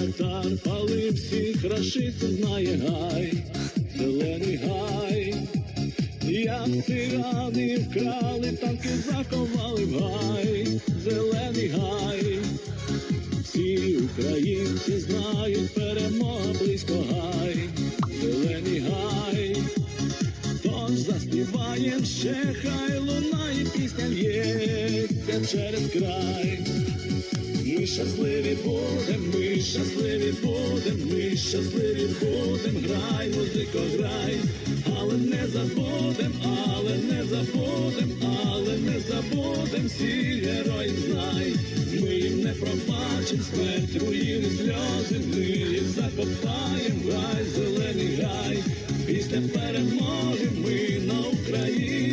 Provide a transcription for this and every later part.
Байрактар палив всіх рашистів знає гай, зелений гай. Як цигани вкрали, танки заховали в гай, зелений гай. Всі українці знають, перемога близько гай, зелений гай. Тож заспіваєм ще хай лунає пісня лється через край. Щасливі будем, ми щасливі будем, ми щасливі будем, грай, музико, грай, але не забудем, але не забудем, але не забудем, всі герої знай, ми їм не пробачим смерть, руїни, сльози, ми їх закопаєм, в гай, зелений гай, після перемоги ми на Україні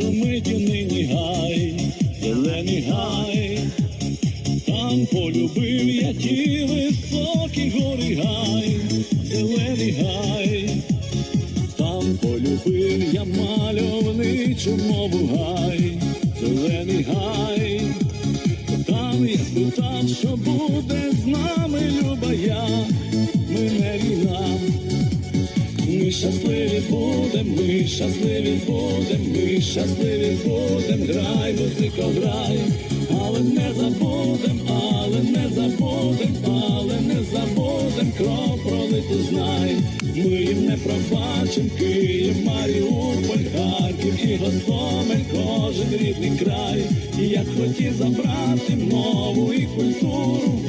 шумить нині гай, зелений гай, там полюбив я ті високі гори гай, зелений гай, там полюбив я мальовничу мову гай, зелений гай, там я спитав, що буде з нами, люба я, ми не війна. Ми щасливі будем, ми щасливі будем, ми щасливі будем, грай, музико, грай, але не забудем, але не забудем, але не забудем, кров пролиту знай, ми їм не пробачим, Київ, Маріуполь, Харків і Гостомель, кожен рідний край, як хотів забрати мову і культуру,